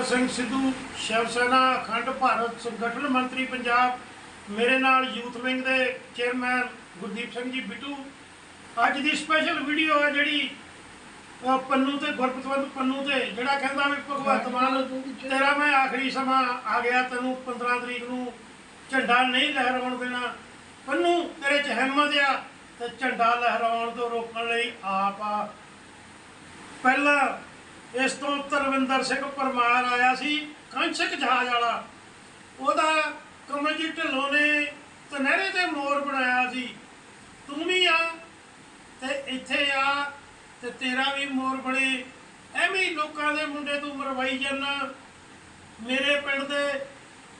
ਭਗਤ ਸਿੰਘ ਸਿੱਧੂ ਸ਼ਿਵ ਸੈਨਾ ਅਖੰਡ ਭਾਰਤ ਸੰਗਠਨ ਮੰਤਰੀ ਪੰਜਾਬ ਮੇਰੇ ਨਾਲ ਯੂਥ ਵਿੰਗ ਦੇ ਚੇਅਰਮੈਨ ਗੁਰਦੀਪ ਸਿੰਘ ਜੀ ਬਿੱਟੂ। ਅੱਜ ਦੀ ਸਪੈਸ਼ਲ ਵੀਡੀਓ ਹੈ ਜਿਹੜੀ ਪੰਨੂ ਤੇ ਗੁਰਪਤਵੰਤ ਪੰਨੂ ਤੇ ਜਿਹੜਾ ਕਹਿੰਦਾ ਵੀ ਭਗਵੰਤ ਮਾਨ ਤੇਰਾ ਮੈਂ ਆਖਰੀ ਸਮਾਂ ਆ ਗਿਆ ਤੈਨੂੰ 15 ਤਰੀਕ ਨੂੰ ਝੰਡਾ ਨਹੀਂ ਲਹਿਰਾਉਣ ਦੇਣਾ। ਪੰਨੂ ਤੇਰੇ ਚ ਹਿੰਮਤ ਆ ਤੇ ਝੰਡਾ ਲਹਿਰਾਉਣ ਤੋਂ ਰੋਕਣ ਲਈ ਆਪ ਆ। ਪਹਿਲਾਂ ਇਸ ਤੋਂ ਤਰਵਿੰਦਰ ਸਿੰਘ ਪਰਮਾਰ ਆਇਆ ਸੀ ਕੰਸ਼ਕ ਜਹਾਜ਼ ਵਾਲਾ। ਉਹਦਾ ਕਮਲਜੀਤ ਢਿੱਲੋਂ ਨੇ ਤਨਹਿਰੇ ਤੇ ਮੋਰ ਬਣਾਇਆ ਸੀ। ਤੂੰ ਵੀ ਆ ਤੇ ਇੱਥੇ ਆ ਤੇ ਤੇਰਾ ਵੀ ਮੋਰ ਬਣੇ। ਐਵੇਂ ਲੋਕਾਂ ਦੇ ਮੁੰਡੇ ਤੂੰ ਮਰਵਾਈ ਜਾਂਦਾ ਮੇਰੇ ਪਿੰਡ ਦੇ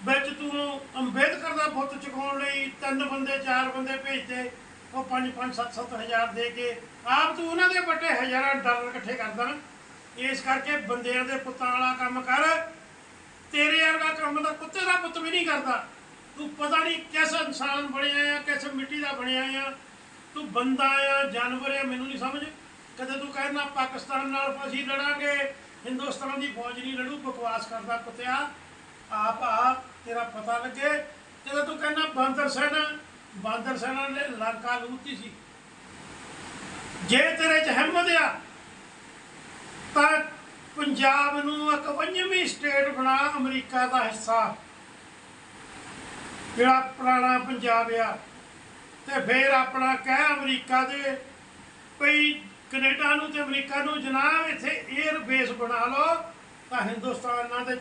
ਵਿੱਚ ਤੂੰ ਅੰਬੇਦਕਰ ਦਾ ਬੁੱਤ ਚੁਕਾਉਣ ਲਈ ਤਿੰਨ ਬੰਦੇ, ਚਾਰ ਬੰਦੇ ਭੇਜਦੇ। ਉਹ 5 5 7 7 ਹਜ਼ਾਰ ਦੇ ਕੇ ਆਪ ਤੂੰ ਉਹਨਾਂ ਦੇ ਵੱਟੇ ਹਜ਼ਾਰਾਂ ਡਾਲਰ ਇਕੱਠੇ ਕਰਦਾ ਇਸ ਕਰਕੇ ਬੰਦਿਆਂ ਦੇ ਪੁੱਤਾਂ ਵਾਲਾ ਕੰਮ ਕਰ। ਤੇਰੇ ਵਰਗਾ ਕੰਮ ਦਾ ਕੁੱਤੇ ਦਾ ਪੁੱਤ ਵੀ ਨਹੀਂ ਕਰਦਾ। ਤੂੰ ਪਤਾ ਨਹੀਂ ਕਿਸ ਇਨਸਾਨ ਬਣਿਆ ਆ, ਕਿਸ ਮਿੱਟੀ ਦਾ ਬਣਿਆ ਆ। ਤੂੰ ਬੰਦਾ ਆ, ਜਾਨਵਰ ਆ, ਮੈਨੂੰ ਨਹੀਂ ਸਮਝ। ਕਦੇ ਤੂੰ ਕਹਿਣਾ ਪਾਕਿਸਤਾਨ ਨਾਲ ਅਸੀਂ ਲੜਾਂਗੇ, ਹਿੰਦੁਸਤਾਨ ਦੀ ਫੌਜ ਨਹੀਂ ਲੜੂ, ਬਕਵਾਸ ਕਰਦਾ ਕੁੱਤਿਆ। ਆਪ ਆ, ਤੇਰਾ ਪਤਾ ਲੱਗੇ। ਕਦੇ ਤੂੰ ਕਹਿਣਾ ਬਾਂਦਰ ਸੈਨਾ ਬਾਂਦਰ ਸੈਨਾ ਨੇ ਲੰਕਾ ਲੂਟੀ ਸੀ। ਜੇ ਤੇਰੇ ਚ ਹਿੰਮਤ ਆ ਤਾਂ ਪੰਜਾਬ ਨੂੰ ਇੱਕ ਪੰਜਵੀਂ ਸਟੇਟ ਬਣਾ ਅਮਰੀਕਾ ਦਾ ਹਿੱਸਾ। ਜਿਹੜਾ ਪੁਰਾਣਾ ਪੰਜਾਬ ਆ, ਤੇ ਫਿਰ ਆਪਣਾ ਕਹਿ ਅਮਰੀਕਾ ਦੇ ਭਈ ਕੈਨੇਡਾ ਨੂੰ ਤੇ ਅਮਰੀਕਾ ਨੂੰ, ਜਨਾਬ, ਇੱਥੇ 에ਅਰ ਬੇਸ ਬਣਾ ਲਓ, ਤਾਂ ਹਿੰਦੁਸਤਾਨ ਨਾਲ ਤੇ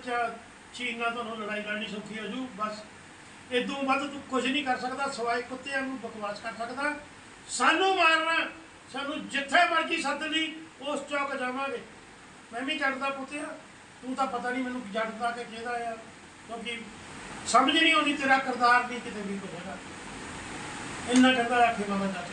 ਚੀਨ ਨਾਲ ਤੁਹਾਨੂੰ ਲੜਾਈ ਲੜਨੀ ਸੌਖੀ ਹੋ ਜੂ, ਬਸ। ਇਦੋਂ ਵੱਧ ਤੂੰ ਕੁਝ ਨਹੀਂ ਕਰ ਸਕਦਾ ਸਵਾਏ ਕੁੱਤਿਆਂ ਨੂੰ ਬਕਵਾਸ ਕਰ ਸਕਦਾ। ਸਾਨੂੰ ਮਾਰਨਾ, ਸਾਨੂੰ ਜਿੱਥੇ ਮਰਜ਼ੀ ਸੱਦ ਲਈ, ਉਸ ਚੌਕ ਜਾਵਾਂਗੇ। ਮੈਂ ਵੀ ਜੱਟਦਾ ਪੁੱਤਿਆ ਤੂੰ ਤਾਂ ਪਤਾ ਨਹੀਂ ਮੈਨੂੰ ਜੱਟਦਾ ਕਿ ਕਿਹਦਾ ਆ। ਕਿਉਂਕਿ ਸਮਝ ਨਹੀਂ ਆਉਂਦੀ ਤੇਰਾ ਕਰਤਾਰ ਨਹੀਂ ਕਿਤੇ ਵੀ ਕੁਝ ਹੈਗਾ। ਇੰਨਾ ਕਹਿੰਦਾ ਆਖੇ ਮਾਮਾ ਜੱਟ।